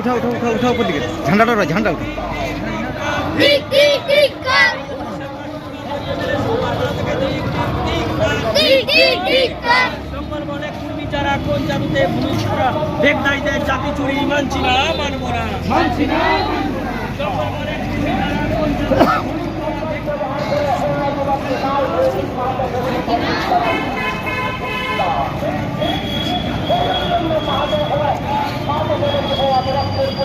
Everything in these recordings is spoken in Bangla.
উঠাও উঠাও উঠাও উঠাও উপর দিকে। ঝান্ডাটা ঝান্ডা উঠাও যারা কোন জাতিতে ভূমিষ্ঠরা বেগ নাই দেয় চুরি মানছি না মানব না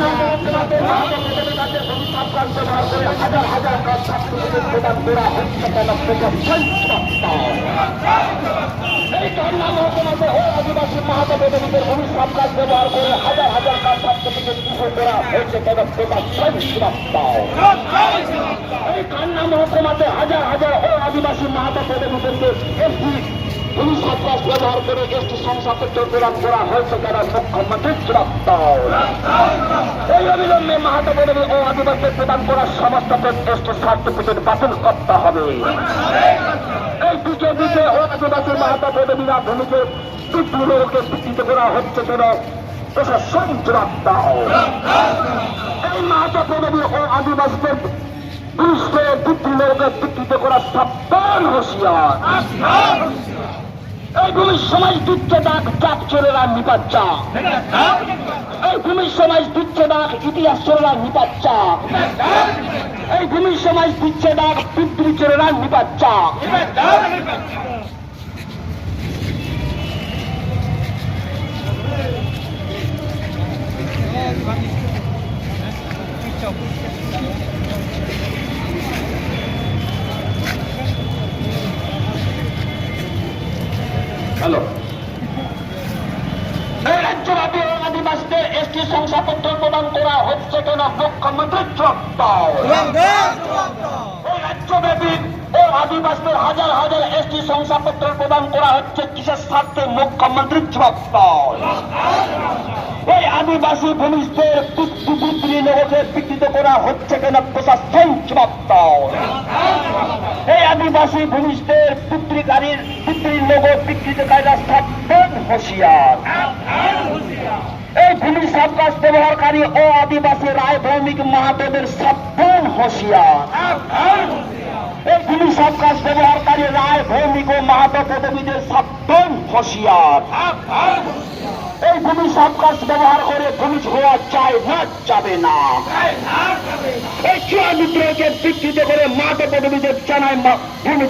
নম্বর বলে কুর্মী যারা কোন জাতিতে এই কান্না মহকুমাতে হাজার হাজার ও আদিবাসী এসটি পুলিশ সন্ত্রাস ব্যবহার করে এসটি শংসাপত্র প্রদান করা হয়েছে, যারা মুখ্যমন্ত্রী চূড়ান্ত এই অবিলম্বে মাহাতো ও আদিবাসী প্রদান করার সমস্ত এসটি সার্টিফিকেট বাতিল করতে হবে। এই দিকে দিকে ও আদিবাসী পদবীরা ভূমিকে বিকৃত করা হচ্ছে কেন এই পদবী ও আদিবাসীদের বুদ্ধিলোকে বিকৃত করা এই ভূমির সমাজ দিচ্ছে ডাক চাপ চোরেরা নিপাচ্চা। এই ভূমির সমাজ দিচ্ছে ডাক ইতিহাস চলে চোরেরা নিপাচ্চা। এই ভূমির সমাজ দিচ্ছে ডাক পিতৃ চোরেরা নিপাচ্চা। হ্যালো এই আদিবাসীদের এসটি শংসাপত্র প্রদান করা হচ্ছে কেন মুখ্যমন্ত্রী এই রাজ্যব্যাপী ও আদিবাসীদের হাজার হাজার এসটি শংসাপত্র প্রদান করা হচ্ছে কিসের স্বার্থে মুখ্যমন্ত্রী চত্বর এই আদিবাসী ভূমিষ্ঠের পিতৃ লোককে বিকৃত করা হচ্ছে কেন প্রশাসন এই আদিবাসী ভূমিষ্ঠের পিতৃকারীর পিতৃ লোক বিকৃতকারীরা সাবধান হুঁশিয়ার। এই ভূমি সাবকাশ ব্যবহারকারী ও আদিবাসী রায় ভৌমিক মাহাতোদের সাবধান হুঁশিয়ার। এই ভূমি সাবকাশ ব্যবহারকারী রায় ভৌমিক ও মাহাতো পদবীদের সাবধান হুঁশিয়ার। এই ভূমি সাবকাশ ব্যবহার করে ভূমি হওয়া চায় না যাবে না। এই চুয়া বিদ্রোহকে বিকৃত করে মাতা পদবীদের জানায় মা-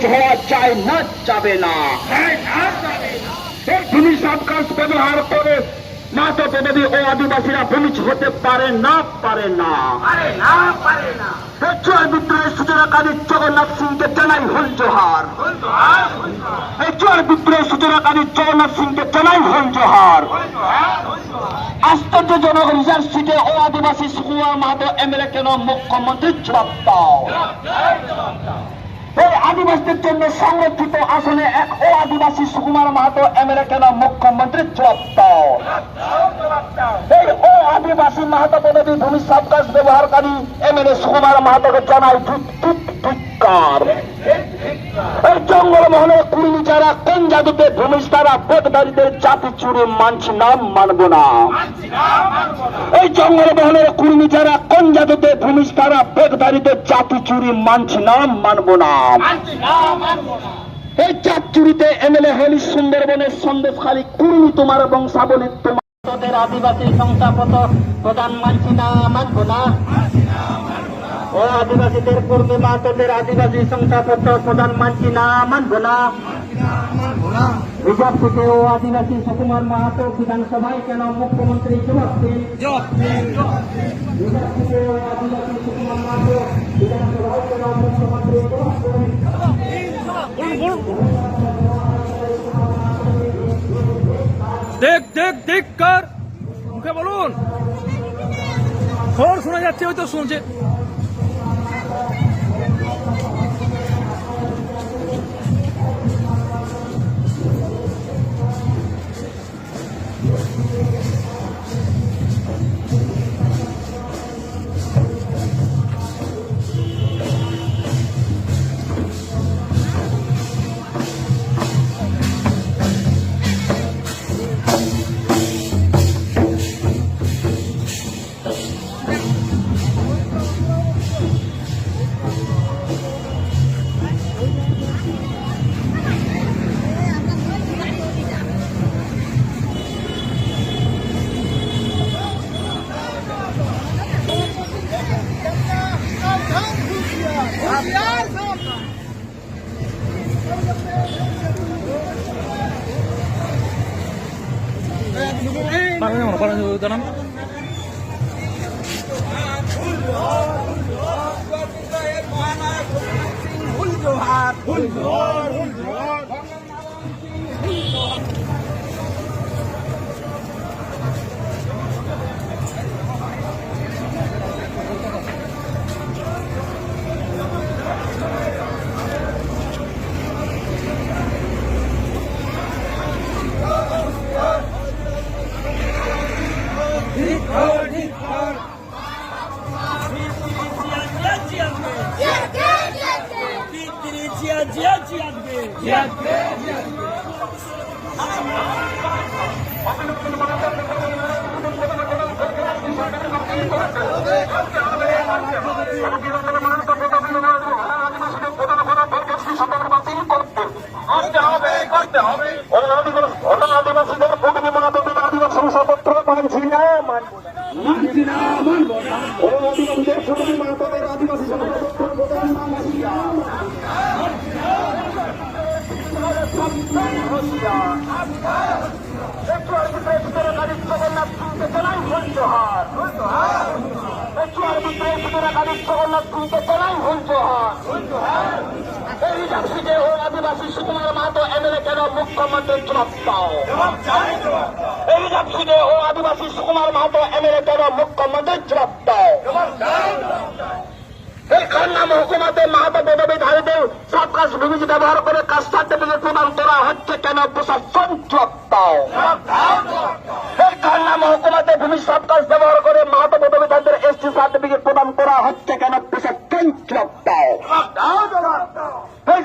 হওয়া চায় না যাবে না। এই ভূমি সাবকাশ ব্যবহার করে মাতা পদবী ও আদিবাসীরা ভূমি হতে পারে না পারে না। বিদ্রোহের সূচনাকারী জগন্নাথ সিংকে জানাই হল জোহার। এই চুয়ার বিদ্রোহের সূচনাকারী জগন্নাথ সিংকে জানাই হল জোহার। আশ্চর্যজনক রিজার্ভ সিটে ও আদিবাসী সুকুমার মাহাতো এমএলএ কেন মুখ্যমন্ত্রী এই আদিবাসীদের জন্য সংরক্ষিত আসনে এক ও আদিবাসী সুকুমার মাহাতো আমেরিকান কেন মুখ্যমন্ত্রী চূড়ান্ত এই ও আদিবাসী মাহাতো পদবী ভূমি সাবকাশ ব্যবহারকারী এম এ সুকুমার মাহাতোকে জানাই ধিক্কার। এই জঙ্গল মহলে কুড়ি যারা কোন জাদুতে ভূমিস তারা বেদবাড়িদের জাতি চুরি মানছি না, মানব না। এই জঙ্গল মহলের কুর্মী যারা কোন জাদুতে ভূমিস তারা বেদবাড়িদের জাতি চুরি মানছি না, মানব না। এই জাত চুরিতে এমএলএ হলি সুন্দরবনের সন্দেশ খালি কুর্মী তোমার বংশাবলী, তোমার আদিবাসী সংস্থাপত প্রধান মানছি না, মানব না। ও আদিবাসীদের কর্মী বা তোদের আদিবাসী সংস্থাপত্র প্রধান মানছি না মানব না। রিজার্ভ থেকে ও আদিবাসী সুকুমার মাহাতো বিধানসভায় কেন মুখ্যমন্ত্রী জবাব দিন? রিজার্ভ থেকে ও আদিবাসী সুকুমার মাহাতো বিধানসভায় কেন মুখ্যমন্ত্রী জবাব দেখ দেখ দেখ কার। মুখে বলুন। খবর শোনা যাচ্ছে ওই তো শুনছে ফুল জোহার ফুল জিয়া মানছি না মানব না আদিবাসীদের ভূমি মহাদেবের আদিবাসী শংসাপত্র প্রদান মানছি না আদিবাসী সুকুমার মাহাতো এমএলএ কেন মুখ্যমন্ত্রীর জবাব দাও এই রাশিতে ও আদিবাসী সুকুমার মাহাতো এমএলএ কেন মুখ্যমন্ত্রীর জবাব প্রদান করা হচ্ছে কেন প্রশাসন ভূমি সব কাজ ব্যবহার করে মাহাতো পদবীধারীদের এসটি সার্টিফিকেট প্রদান করা হচ্ছে কেন প্রশাসন জবাব দাও এই